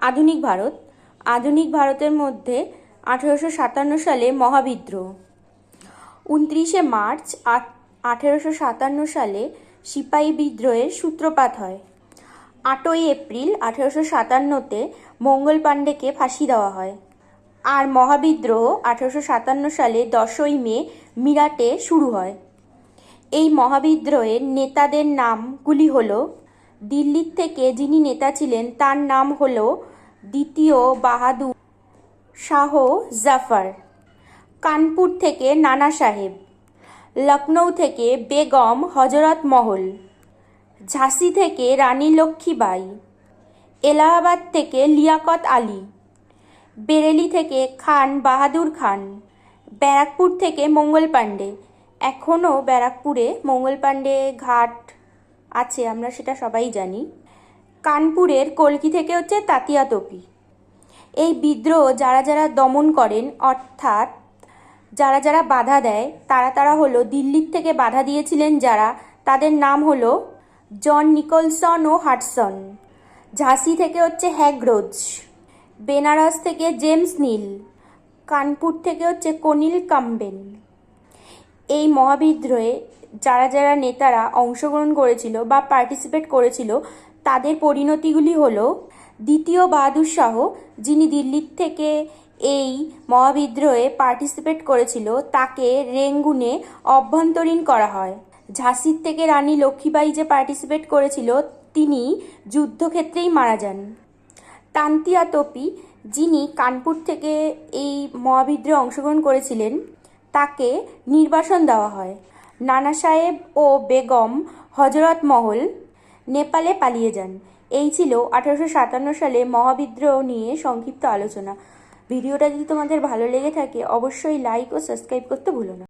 আধুনিক ভারত। আধুনিক ভারতের মধ্যে আঠেরোশো সাতান্ন সালে মহাবিদ্রোহ। উনত্রিশে মার্চ আঠেরোশো সাতান্ন সালে সিপাহী বিদ্রোহের সূত্রপাত হয়। আটই এপ্রিল আঠেরোশো সাতান্নতে মঙ্গল পাণ্ডেকে ফাঁসি দেওয়া হয়। আর মহাবিদ্রোহ আঠেরোশো সাতান্ন সালে দশই মে মিরাটে শুরু হয়। এই মহাবিদ্রোহের নেতাদের নামগুলি হল, দিল্লির থেকে যিনি নেতা ছিলেন তার নাম হল দ্বিতীয় বাহাদুর শাহ জাফর, কানপুর থেকে নানা সাহেব লখনৌ থেকে বেগম হজরত মহল, ঝাঁসি থেকে রানী লক্ষ্মীবাই, এলাহাবাদ থেকে লিয়াকত আলী, বেরেলি থেকে খান বাহাদুর খান, ব্যারাকপুর থেকে মঙ্গল পাণ্ডে। এখনও ব্যারাকপুরে মঙ্গল পাণ্ডে ঘাট আছে, আমরা সেটা সবাই জানি। কানপুরের কলকি থেকে হচ্ছে তাতিয়া তোপি এই বিদ্রোহ যারা যারা দমন করেন, অর্থাৎ যারা যারা বাধা দেয়, তারা তারা হলো দিল্লির থেকে বাধা দিয়েছিলেন যারা, তাদের নাম হলো জন নিকলসন ও হাটসন। ঝাঁসি থেকে হচ্ছে হ্যাগ্রোজ, বেনারস থেকে জেমস নীল, কানপুর থেকে হচ্ছে কনিল কাম্বেন। এই মহাবিদ্রোহে যারা যারা নেতারা অংশগ্রহণ করেছিল বা পার্টিসিপেট করেছিল, তাদের পরিণতিগুলি হলো দ্বিতীয় বাহাদুর শাহ, যিনি দিল্লির থেকে এই মহাবিদ্রোহে পার্টিসিপেট করেছিল, তাকে রেঙ্গুনে অভ্যন্তরীণ করা হয়। ঝাঁসির থেকে রানী লক্ষ্মীবাই যে পার্টিসিপেট করেছিল, তিনি যুদ্ধক্ষেত্রেই মারা যান। তান্তিয়া তোপি, যিনি কানপুর থেকে এই মহাবিদ্রোহে অংশগ্রহণ করেছিলেন তাকে নির্বাসন দেওয়া হয়। নানা সাহেব ও বেগম হজরত মহল নেপালে পালিয়ে যান। এই ছিল আঠারোশো সাতান্ন সালে মহাবিদ্রোহ নিয়ে সংক্ষিপ্ত আলোচনা। ভিডিওটা যদি তোমাদের ভালো লেগে থাকে, অবশ্যই লাইক ও সাবস্ক্রাইব করতে ভুলো না।